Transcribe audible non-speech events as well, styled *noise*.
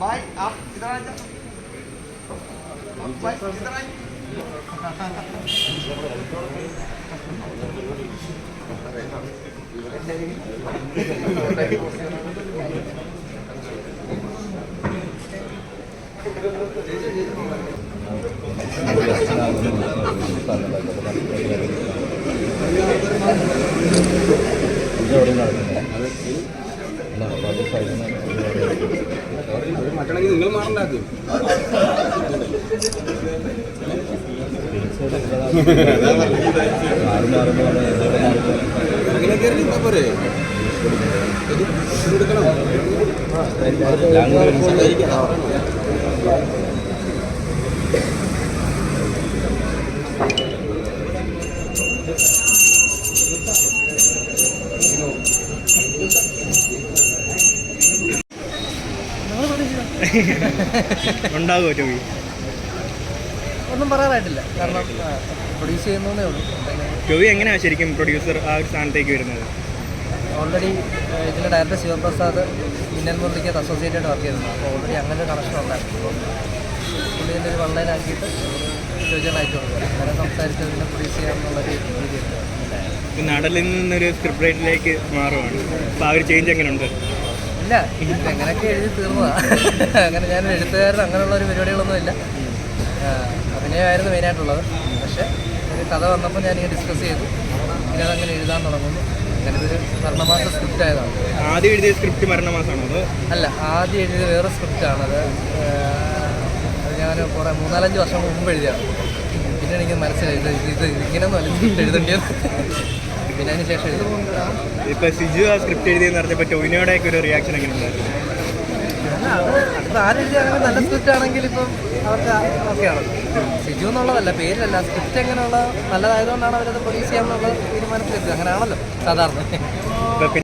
भाई आप इधर आ जाओ भाई इधर आइए മറ്റണെങ്കിൽ നിങ്ങൾ മാറണ്ടാക്കും അങ്ങനെ കയറി പോരെ എടുക്കണം സംസാരിക്കാം. *laughs* ഉണ്ടാകുമോ ടോവി ഒന്നും പറയാറായിട്ടില്ല കാരണം പ്രൊഡ്യൂസ് ചെയ്യുന്നതേ ഉള്ളൂ. ടോവി എങ്ങനെയാ ശരിക്കും പ്രൊഡ്യൂസർ ആ ഒരു സ്ഥാനത്തേക്ക് വരുന്നത്? ഓൾറെഡി ഇതിന്റെ ഡയറക്ടർ ശിവപ്രസാദ് മിന്നൽ മുരളിക്കത്ത് അസോസിയേറ്റഡ് വർക്ക് ചെയ്തിരുന്നു അപ്പോൾ ഓൾറെഡി അങ്ങനെ ഒരു കണക്ഷൻ ഉണ്ടായിരുന്നു പുള്ളി ഇതിന്റെ ഒരു വൺലൈനാക്കിയിട്ട് ചോദിച്ചാൽ അയച്ചു കൊടുക്കുക അങ്ങനെ സംസാരിച്ച് ഇതിനെ പ്രൊഡ്യൂസ് ചെയ്യാമെന്നുള്ള രീതിയിൽ. നടലിൽ നിന്നൊരു സ്ക്രിപ്റ്റ് റൈറ്റിലേക്ക് മാറുവാണ്. അപ്പോൾ ആ ഒരു ചേഞ്ച് എങ്ങനെയുണ്ട് ഇല്ല ഇത് എങ്ങനെയൊക്കെ എഴുതി തീർന്നതാ? അങ്ങനെ ഞാൻ എഴുത്തുകാരൻ അങ്ങനെയുള്ള ഒരു പരിപാടികളൊന്നും ഇല്ല. അഭിനയമായിരുന്നു മെയിനായിട്ടുള്ളത് പക്ഷേ ഒരു കഥ വന്നപ്പോൾ ഞാനിങ്ങനെ ഡിസ്കസ് ചെയ്തു. ഇനി അതങ്ങനെ എഴുതാൻ തുടങ്ങുന്നു. അങ്ങനെ ഇതൊരു മരണമാസ സ്ക്രിപ്റ്റ് ആയതാണ്. ആദ്യം എഴുതിയ സ്ക്രിപ്റ്റ് മരണമാസമാണോ അത്? അല്ല ആദ്യം എഴുതിയ വേറെ സ്ക്രിപ്റ്റാണ് അത് ഞാൻ കുറേ മൂന്നാലഞ്ച് വർഷം മുമ്പ് എഴുതിയാണ് പിന്നെ എനിക്ക് മനസ്സിലായി. ഇത് ഇത് ഇങ്ങനെയൊന്നും അല്ല പിന്നെ അതിന് ശേഷം ഇപ്പൊ സിജു ആ സ്ക്രിപ്റ്റ് എഴുതിയെന്ന് പറഞ്ഞപ്പോൾ ടോവിനോടെയൊക്കെ ഒരു റിയാക്ഷൻ എങ്ങനെ ഉണ്ടായിരുന്നു? നല്ല സ്ക്രിപ്റ്റ് ആണെങ്കിൽ ഇപ്പം അവർക്ക് ഓക്കെയാണ് സിജു എന്നുള്ളതല്ല പേരിലല്ല. സ്ക്രിപ്റ്റ് എങ്ങനെയുള്ള നല്ലതായതുകൊണ്ടാണ് അവരത് പ്രൊഡ്യൂസ് ചെയ്യാമെന്നുള്ള തീരുമാനത്തിലെത്തുക. അങ്ങനെയാണല്ലോ സാധാരണ.